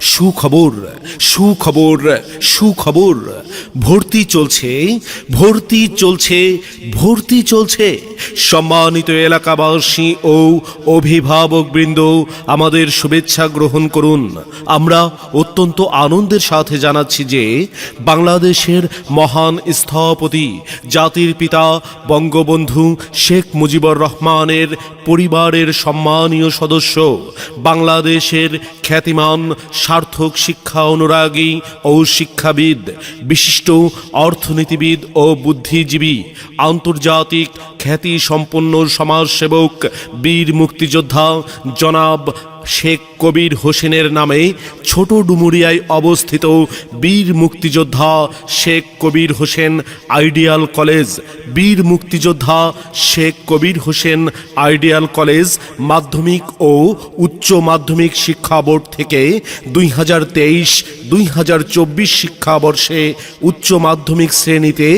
সুখবর সুখবর সুখবর। ভর্তি চলছে ভর্তি চলছে ভর্তি চলছে। সম্মানিত এলাকাবাসী ও অভিভাবকবৃন্দ, আমাদের শুভেচ্ছা গ্রহণ করুন। আমরা অত্যন্ত আনন্দের সাথে জানাচ্ছি যে বাংলাদেশের মহান স্থপতি, জাতির পিতা বঙ্গবন্ধু শেখ মুজিবুর রহমানের পরিবারের সম্মানীয় সদস্য, বাংলাদেশের খ্যাতিমান সার্থক শিক্ষা অনুরাগী ও শিক্ষাবিদ বিশিষ্ট অর্থনীতিবিদ ও বুদ্ধিজীবী আন্তর্জাতিক খ্যাতি সম্পন্ন সমাজসেবক, বীর মুক্তিযোদ্ধা জনাব শেখ কবির হোসেনের নামে ছোট ডুমুরিয়ায় অবস্থিত বীর মুক্তিযোদ্ধা শেখ কবির হোসেন আইডিয়াল কলেজ, বীর মুক্তিযোদ্ধা শেখ কবির হোসেন আইডিয়াল কলেজ মাধ্যমিক ও উচ্চ মাধ্যমিক শিক্ষা বোর্ড থেকে দুই হাজার তেইশ, দুই হাজার চব্বিশ শিক্ষাবর্ষে উচ্চ মাধ্যমিক শ্রেণীতে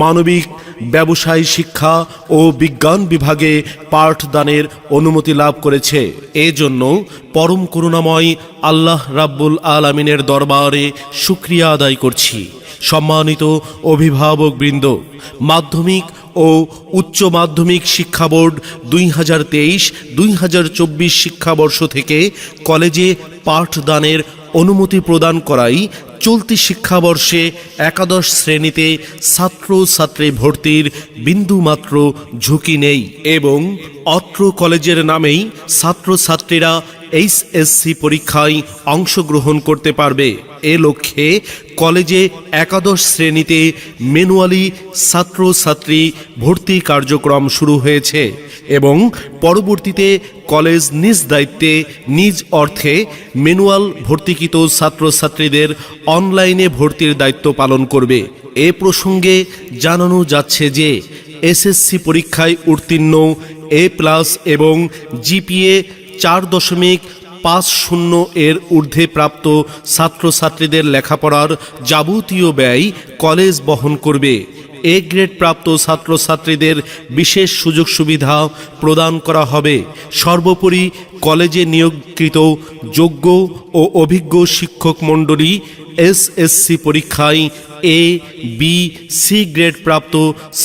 মানবিক ব্যবসায় শিক্ষা ও বিজ্ঞান বিভাগে পাঠদানের অনুমতি লাভ করেছে। এজন্য পরম করুণাময় আল্লাহ রাব্বুল আলামিনের দরবারে শুক্রিয়া আদায় করছি। সম্মানিত অভিভাবকবৃন্দ, মাধ্যমিক ও উচ্চ মাধ্যমিক শিক্ষা বোর্ড দুই হাজার তেইশ দুই হাজার চব্বিশ শিক্ষাবর্ষ থেকে কলেজে পাঠদানের অনুমতি প্রদান করাই চলতি শিক্ষাবর্ষে একাদশ শ্রেণীতে ছাত্র ছাত্রী ভর্তির বিন্দুমাত্র ঝুঁকি নেই এবং অত্র কলেজের নামেই ছাত্রছাত্রীরা এইচএসসি পরীক্ষায় অংশগ্রহণ করতে পারবে। এ লক্ষ্যে কলেজে একাদশ শ্রেণীতে ম্যানুয়ালি ছাত্রছাত্রী ভর্তি কার্যক্রম শুরু হয়েছে এবং পরবর্তীতে কলেজ নিজ দায়িত্বে নিজ অর্থে ম্যানুয়াল ভর্তিকৃত ছাত্রছাত্রীদের অনলাইনে ভর্তির দায়িত্ব পালন করবে। এ প্রসঙ্গে জানানো যাচ্ছে যে এসএসসি পরীক্ষায় উত্তীর্ণ এ প্লাস এবং জিপিএ চার দশমিক পাঁচ শূন্য এর ঊর্ধ্বে প্রাপ্ত ছাত্রছাত্রীদের লেখাপড়ার যাবতীয় ব্যয় কলেজ বহন করবে। এ গ্রেড প্রাপ্ত ছাত্রছাত্রীদের বিশেষ সুযোগ সুবিধা প্রদান করা হবে। সর্বোপরি কলেজে নিয়োগকৃত যোগ্য ও অভিজ্ঞ শিক্ষক মণ্ডলী এসএসসি পরীক্ষায় এ, বি, সি গ্রেড প্রাপ্ত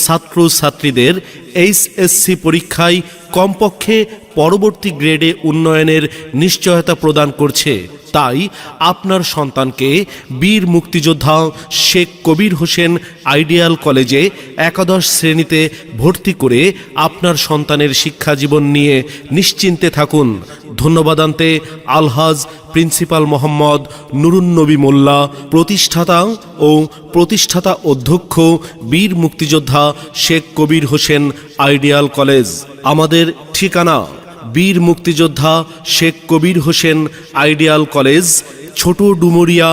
ছাত্রছাত্রীদের এইচএসসি পরীক্ষায় কমপক্ষে পরবর্তী গ্রেডে উন্নয়নের নিশ্চয়তা প্রদান করছে। তাই আপনার সন্তানকে বীর মুক্তিযোদ্ধা শেখ কবির হোসেন আইডিয়াল কলেজে একাদশ শ্রেণীতে ভর্তি করে আপনার সন্তানের শিক্ষা জীবন নিয়ে নিশ্চিন্তে থাকুন। ধন্যবাদান্তে আলহাজ প্রিন্সিপাল মোহাম্মদ নুরুন্নবী মোল্লা, প্রতিষ্ঠাতা ও প্রতিষ্ঠাতা অধ্যক্ষ বীর মুক্তিযোদ্ধা শেখ কবির হোসেন আইডিয়াল কলেজ, আমাদের ঠিকানা বীর মুক্তিযোদ্ধা শেখ কবির হোসেন আইডিয়াল কলেজ, ছোট Dumuria,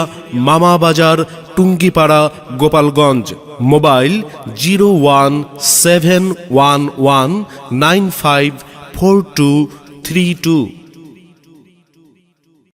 Mama Bazar, Tungipara, Gopalganj. Mobile zero one seven one one nine five four two three two.